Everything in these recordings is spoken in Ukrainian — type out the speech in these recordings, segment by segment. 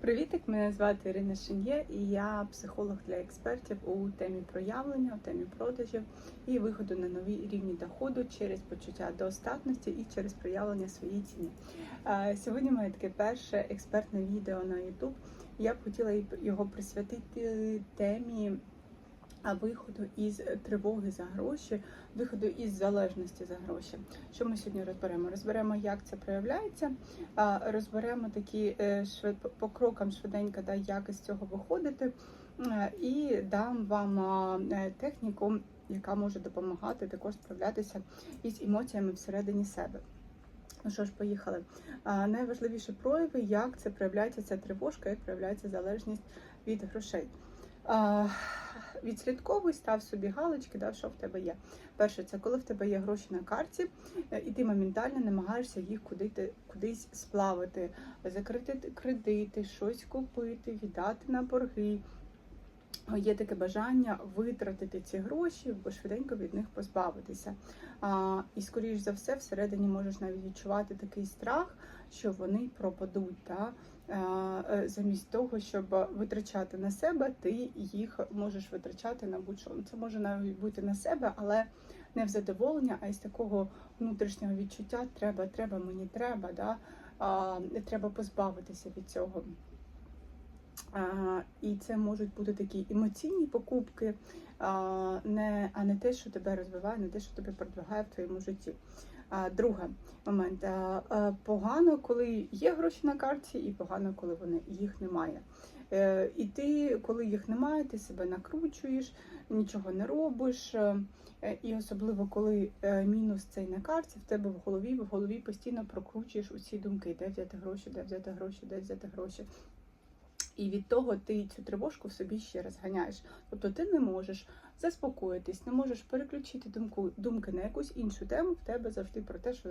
Привітик, мене звати Ірина Шин'є і я психолог для експертів у темі проявлення, у темі продажів і виходу на нові рівні доходу через почуття достатності і через проявлення своєї ціни. Сьогодні моє таке перше експертне відео на YouTube. Я б хотіла його присвятити темі а виходу із тривоги за гроші, виходу із залежності за гроші. Що ми сьогодні розберемо? Розберемо, як це проявляється, розберемо такі е, швид по крокам швиденько, да, як із цього виходити, Е, і дам вам е, техніку, яка може допомагати також справлятися із емоціями всередині себе. Ну що ж, поїхали. А, найважливіші прояви, як це проявляється ця тривожка, як проявляється залежність від грошей. А, Відслідковуй, став собі галочки, да, що в тебе є. Перше, це коли в тебе є гроші на карті, е, і ти моментально намагаєшся їх куди кудись сплавити, закрити кредити, щось купити, віддати на борги. Є таке бажання витратити ці гроші, бо швиденько від них позбавитися. А, І, скоріш за все, всередині можеш навіть відчувати такий страх, що вони пропадуть. Та? Е, Замість того, щоб витрачати на себе, ти їх можеш витрачати на будь-що. Це може навіть бути на себе, але не в задоволення, а із такого внутрішнього відчуття треба, треба, мені треба, да? треба позбавитися від цього. І це можуть бути такі емоційні покупки, а не те, що тебе розвиває, не те, що тебе продвигає в твоєму житті. А, Другий момент погано, коли є гроші на карті, і погано, коли вони їх немає. Е, І ти, коли їх немає, ти себе накручуєш, нічого не робиш. Е, І особливо коли е, мінус цей на карті, в тебе в голові, в голові постійно прокручуєш усі думки, де взяти гроші, де взяти гроші, де взяти гроші. І від того ти цю тривожку в собі ще розганяєш. Тобто ти не можеш заспокоїтись, не можеш переключити думку, думки на якусь іншу тему, в тебе завжди про те, що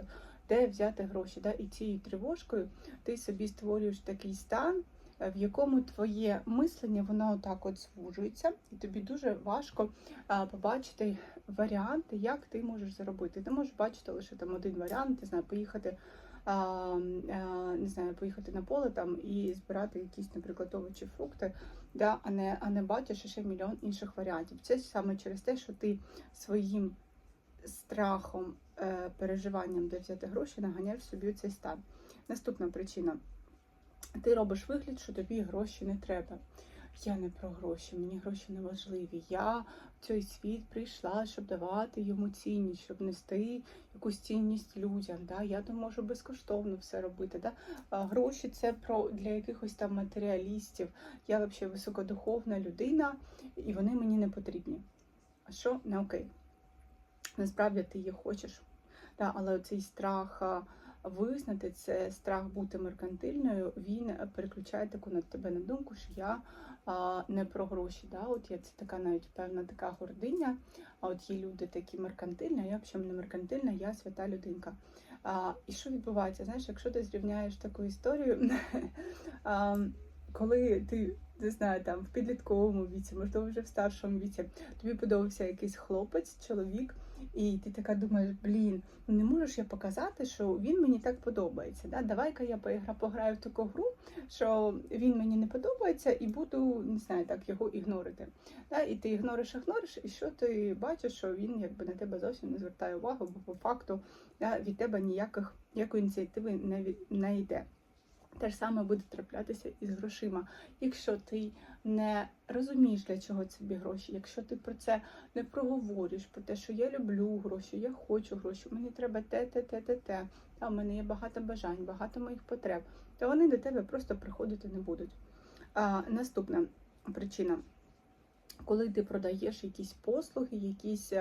де взяти гроші. Да? І цією тривожкою ти собі створюєш такий стан, в якому твоє мислення воно отак от звужується, і тобі дуже важко а, побачити варіанти, як ти можеш заробити. Ти можеш бачити лише там один варіант, не знаю, поїхати не знаю, поїхати на поле там і збирати якісь, наприклад, овочі, фрукти, да, а не а не бачиш ще мільйон інших варіантів. Це саме через те, що ти своїм страхом, е, переживанням, де взяти гроші, наганяєш собі цей стан. Наступна причина. Ти робиш вигляд, що тобі гроші не треба. Я не про гроші, мені гроші не важливі. Я цей світ прийшла, щоб давати йому цінність, щоб нести якусь цінність людям. Да? Я то можу безкоштовно все робити. Да? А гроші це про для якихось там матеріалістів. Я взагалі високодуховна людина, і вони мені не потрібні. А що не окей? Насправді ти їх хочеш. Да? Але цей страх визнати це страх бути меркантильною, він переключає таку на тебе на думку, що я а, не про гроші. Да? От я це така навіть певна така гординя. А от є люди такі меркантильні, а я взагалі не меркантильна, я свята людинка. А, І що відбувається? Знаєш, якщо ти зрівняєш таку історію, коли ти не знаю, там в підлітковому віці, можливо, вже в старшому віці, тобі подобався якийсь хлопець, чоловік. І ти така думаєш, блін, ну не можеш я показати, що він мені так подобається. Да? Давай-ка я пограю в таку гру, що він мені не подобається, і буду не знаю, так його ігнорити. Да? І ти ігнориш, ігнориш, і що ти бачиш, що він якби на тебе зовсім не звертає увагу, бо по факту да, від тебе ніяких ніякої ініціативи не, від, не йде. Те ж саме буде траплятися із грошима. Якщо ти не розумієш, для чого тобі гроші, якщо ти про це не проговориш, про те, що я люблю гроші, я хочу гроші, мені треба те, те, те, те, те, а в мене є багато бажань, багато моїх потреб, то вони до тебе просто приходити не будуть. А, Наступна причина. Коли ти продаєш якісь послуги, якісь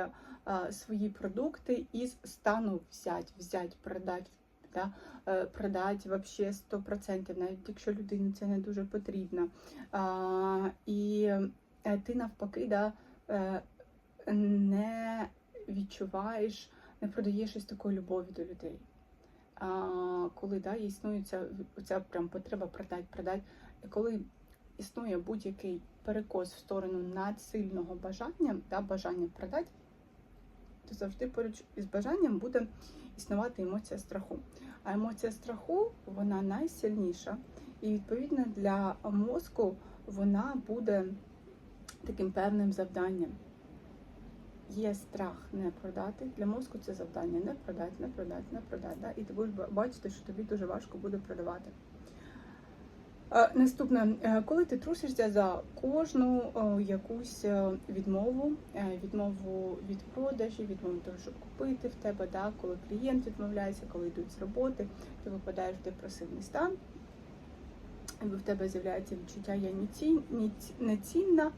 а, свої продукти із стану взять, взять, продать, да, е, продати вообще 100%, навіть якщо людині це не дуже потрібно. А, І е, ти навпаки да, е, не відчуваєш, не продаєш із такої любові до людей. А, Коли да, існує ця, ця прям потреба продати, продати, коли існує будь-який перекос в сторону надсильного бажання, да, бажання продати, то завжди поруч із бажанням буде існувати емоція страху. А емоція страху вона найсильніша І відповідно для мозку вона буде таким певним завданням. Є страх не продати. Для мозку це завдання не продати, не продати, не продати. Да? І ти будеш бачити, що тобі дуже важко буде продавати. Е, Наступне, Е, коли ти трусишся за кожну е, якусь відмову, відмову від продажі, відмову того, щоб купити в тебе, да? коли клієнт відмовляється, коли йдуть з роботи, ти випадаєш в депресивний стан, в тебе з'являється відчуття я не ці- не цінна,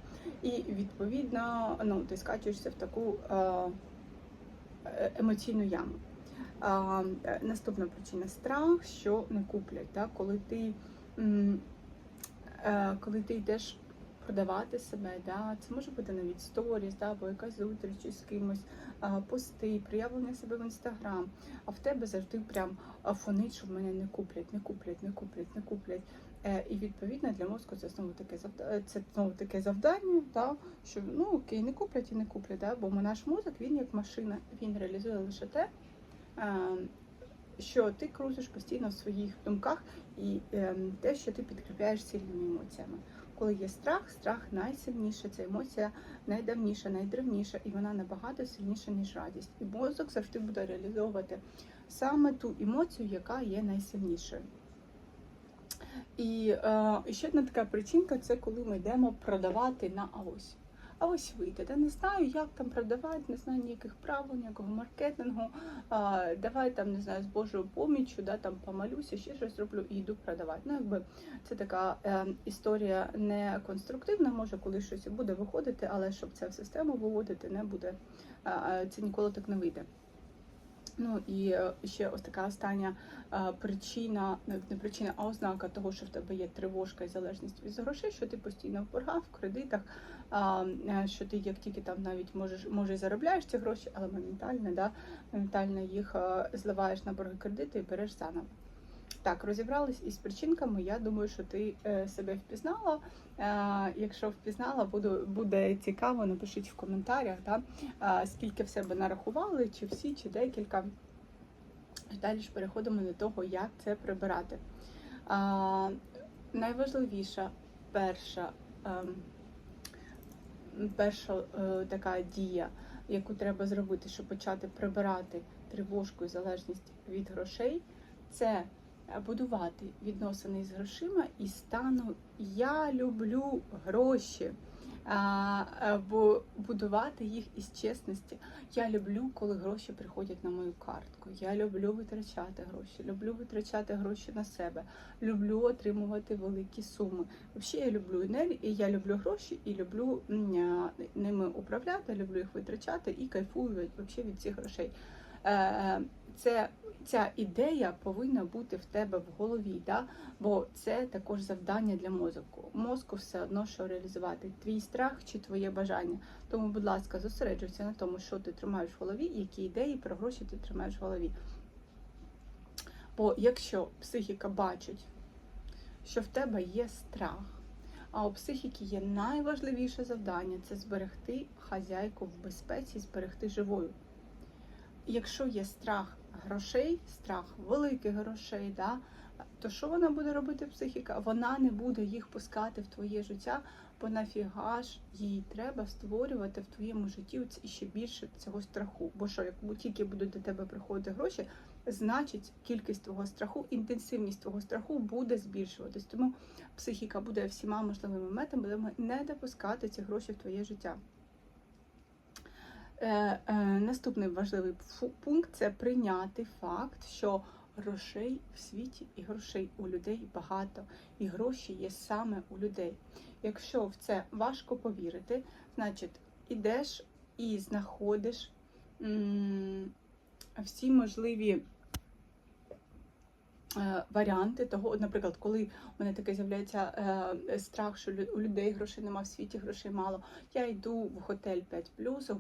і відповідно ну, ти скачуєшся в таку емоційну яму. Наступна причина страх, що не куплять. Да? Коли ти коли ти йдеш продавати себе, да? це може бути навіть сторіс, да? або якась зустріч із кимось, пости, проявлення себе в інстаграм. А в тебе завжди прям фонить, що в мене не куплять, не куплять, не куплять, не куплять. Е, І відповідно для мозку це знову таке завдання, це знову таке завдання, да? що ну окей, не куплять і не куплять, да? бо наш мозок він як машина, він реалізує лише те. Що ти крутиш постійно в своїх думках і е, те, що ти підкріпляєш сильними емоціями. Коли є страх, страх найсильніша, ця емоція найдавніша, найдревніша, і вона набагато сильніша, ніж радість. І мозок завжди буде реалізовувати саме ту емоцію, яка є найсильнішою. І е, ще одна така причинка це коли ми йдемо продавати на авось. А ось вийде. Та не знаю, як там продавати, не знаю ніяких правил, ніякого маркетингу. А, давай там не знаю з Божою поміччю, да, там помалюся, ще щось зроблю і йду продавати. Ну, якби це така е, історія не конструктивна, може, коли щось буде виходити, але щоб це в систему виводити, не буде. е, це ніколи так не вийде. Ну і е, ще ось така остання е, причина, не причина, а ознака того, що в тебе є тривожка і залежність від грошей, що ти постійно в боргах, в кредитах, е, що ти як тільки там навіть можеш може заробляєш ці гроші, але моментально, да, моментально їх зливаєш на борги кредити і береш заново. Так, розібрались із причинками. Я думаю, що ти е, себе впізнала. Е, якщо впізнала, буду, буде цікаво, напишіть в коментарях, да, е, скільки в себе нарахували, чи всі, чи декілька. Далі ж переходимо до того, як це прибирати. А, найважливіша перша, ем, перша така дія, яку треба зробити, щоб почати прибирати тривожку і залежність від грошей, це будувати відносини з грошима і стану Я люблю гроші. А, Або будувати їх із чесності. Я люблю, коли гроші приходять на мою картку. Я люблю витрачати гроші, люблю витрачати гроші на себе, люблю отримувати великі суми. Взагалі я люблю енергію, і я люблю гроші і люблю ними управляти, люблю їх витрачати і кайфую від, від цих грошей. Е, Це ця ідея повинна бути в тебе в голові, да? бо це також завдання для мозку. Мозку все одно, що реалізувати твій страх чи твоє бажання. Тому, будь ласка, зосереджуйся на тому, що ти тримаєш в голові, які ідеї про гроші ти тримаєш в голові. Бо якщо психіка бачить, що в тебе є страх, а у психіки є найважливіше завдання це зберегти хазяйку в безпеці, зберегти живою. Якщо є страх грошей, страх великих грошей, да, то що вона буде робити психіка? Вона не буде їх пускати в твоє життя, бо нафіга ж їй треба створювати в твоєму житті ще більше цього страху. Бо що, як тільки будуть до тебе приходити гроші, значить кількість твого страху, інтенсивність твого страху буде збільшуватись. Тому психіка буде всіма можливими методами не допускати ці гроші в твоє життя. Е, е, наступний важливий пункт це прийняти факт, що грошей в світі і грошей у людей багато, і гроші є саме у людей. Якщо в це важко повірити, значить ідеш і знаходиш всі можливі варіанти того, от, наприклад, коли у мене таке з'являється е, страх, що у людей грошей нема в світі, грошей мало. Я йду в готель 5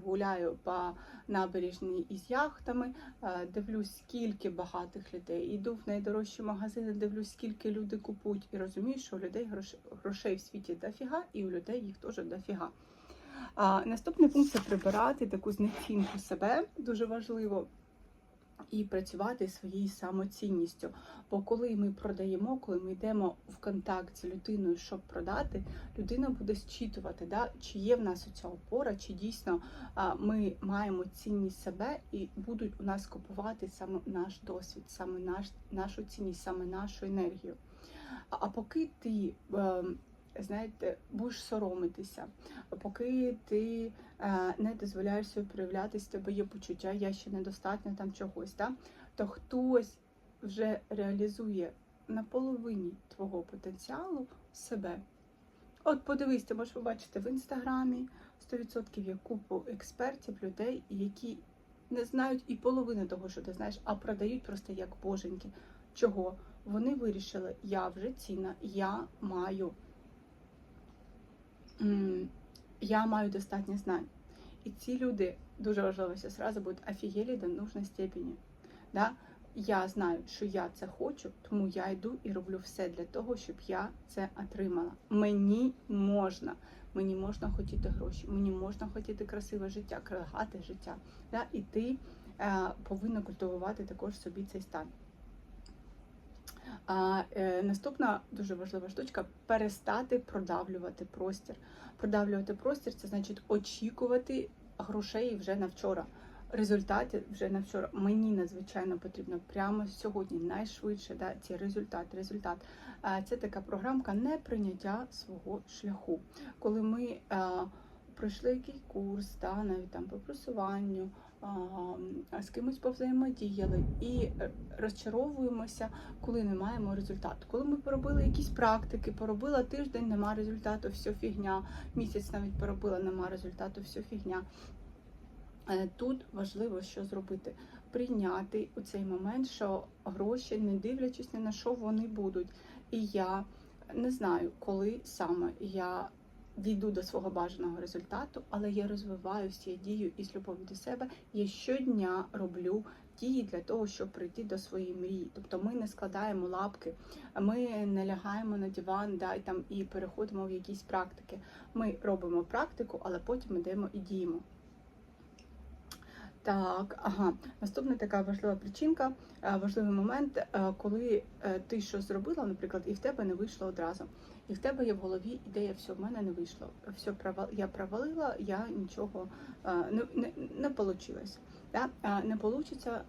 гуляю по набережній із яхтами, е, дивлюсь, скільки багатих людей. Йду в найдорожчі магазини, дивлюсь, скільки люди купують, і розумію, що у людей грош- грошей в світі дофіга, і у людей їх теж дофіга. А, наступний пункт це прибирати таку знецінку себе. Дуже важливо. І працювати своєю самоцінністю. Бо коли ми продаємо, коли ми йдемо в контакт з людиною, щоб продати, людина буде зчитувати, да, чи є в нас оця опора, чи дійсно ми маємо цінність себе і будуть у нас купувати саме наш досвід, саме наш, нашу цінність, саме нашу енергію. А, поки ти. Е, Знаєте, будеш соромитися, поки ти не дозволяєш собі проявлятися, в тебе є почуття, я ще недостатньо там чогось, да? то хтось вже реалізує на половині твого потенціалу себе. От подивись, ти можеш побачити в інстаграмі 100% є купу експертів, людей, які не знають і половини того, що ти знаєш, а продають просто як боженьки. Чого? Вони вирішили, я вже цінна, я маю. Я маю достатньо знань. І ці люди дуже важливо, що сразу будуть офігелі до нужної степені. Да? Я знаю, що я це хочу, тому я йду і роблю все для того, щоб я це отримала. Мені можна. Мені можна хотіти гроші, мені можна хотіти красиве життя, крагате життя. Да? І ти е, повинна культивувати також собі цей стан. А е, наступна дуже важлива штучка перестати продавлювати простір. Продавлювати простір це значить очікувати грошей вже на вчора. Результати вже на вчора. Мені надзвичайно потрібно прямо сьогодні, найшвидше да, ці результат. Результат. Це така програмка неприйняття свого шляху. Коли ми а, пройшли якийсь курс, да, навіть там по просуванню, а, з кимось повзаємодіяли і розчаровуємося, коли не маємо результату. Коли ми поробили якісь практики, поробила тиждень, нема результату, все фігня. Місяць навіть поробила, нема результату, все фігня. Е, Тут важливо, що зробити: прийняти у цей момент, що гроші, не дивлячись ні на що вони будуть. І я не знаю, коли саме я дійду до свого бажаного результату, але я розвиваюся, я дію із любов'ю до себе. Я щодня роблю дії для того, щоб прийти до своєї мрії. Тобто ми не складаємо лапки, ми не лягаємо на диван да, і там і переходимо в якісь практики. Ми робимо практику, але потім йдемо і діємо. Так, ага, наступна така важлива причинка, е, важливий момент, е, коли е, ти щось зробила, наприклад, і в тебе не вийшло одразу. І в тебе є в голові ідея, все, в мене не вийшло. Все провал, я провалила, я нічого не не, не? Не вийде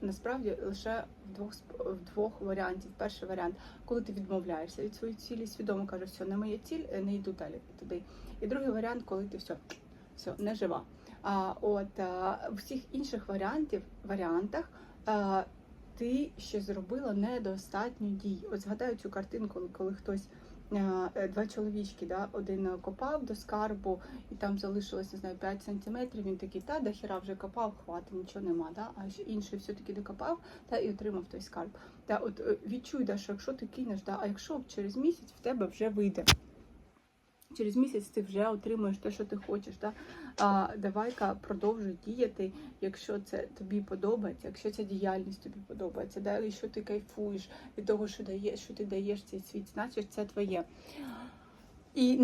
насправді лише в двох в двох варіантів. Перший варіант, коли ти відмовляєшся від своєї цілі, свідомо кажеш, все, не моя ціль, не йду далі туди. І другий варіант, коли ти все, все не жива. А от а, в всіх інших варіантів варіантах а, ти ще зробила недостатньо дій. От згадаю цю картинку, коли хтось. Два чоловічки, да, один копав до скарбу, і там залишилось, не знаю, 5 сантиметрів. Він такий, та до хіра вже копав, хватить, нічого нема. Да? А інший все-таки докопав та і отримав той скарб. Та от е, відчуй, да, що якщо ти кинеш, да, а якщо через місяць в тебе вже вийде. Через місяць ти вже отримуєш те, що ти хочеш. Да? А, Давай-ка продовжуй діяти, якщо це тобі подобається, якщо ця діяльність тобі подобається, да? якщо ти кайфуєш від того, що даєш, що ти даєш цей світ, значить це твоє. І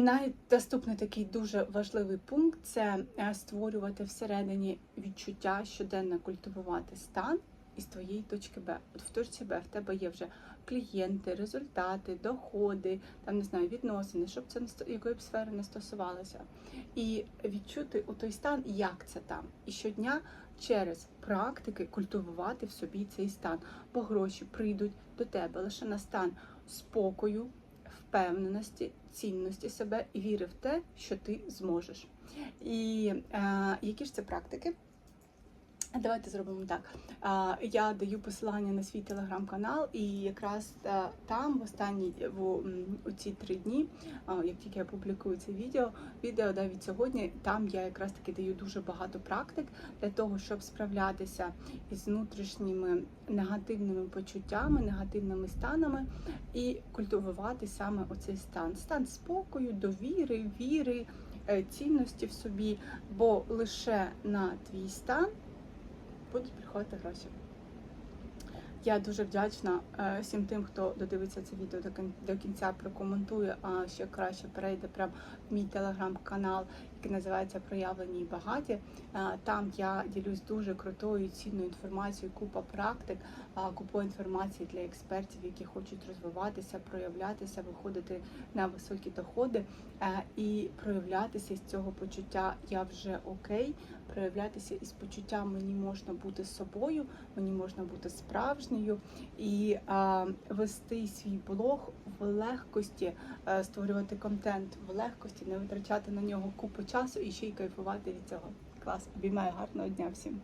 наступний такий дуже важливий пункт це е, створювати всередині відчуття, щоденно культивувати стан із твоєї точки Б. От в точці Б в тебе є вже клієнти, результати, доходи, там не знаю, відносини, щоб це якої б сфери не стосувалося. І відчути у той стан, як це там. І щодня через практики культивувати в собі цей стан, бо гроші прийдуть до тебе лише на стан спокою, впевненості, цінності себе і віри в те, що ти зможеш. І е, які ж це практики? Давайте зробимо так. Я даю посилання на свій телеграм-канал, і якраз е, там, в останні в у ці три дні, як тільки я публікую це відео, відео навіть сьогодні, там я якраз таки даю дуже багато практик для того, щоб справлятися із внутрішніми негативними почуттями, негативними станами і культивувати саме оцей стан, стан спокою, довіри, віри, е, цінності в собі, бо лише на твій стан будуть приходити гроші. Я дуже вдячна е, всім тим, хто додивиться це відео до кінця, прокоментує, а ще краще перейде прямо в мій телеграм-канал який називається Проявлені і багаті. Е, Там я ділюсь дуже крутою цінною інформацією, купа практик, купа інформації для експертів, які хочуть розвиватися, проявлятися, виходити на високі доходи. Е, і проявлятися з цього почуття Я вже окей, проявлятися із почуттям мені можна бути собою, мені можна бути справжньою. І вести свій блог в легкості, е, створювати контент в легкості, не витрачати на нього купу часу і ще й кайфувати від цього. Клас, обіймаю гарного дня всім.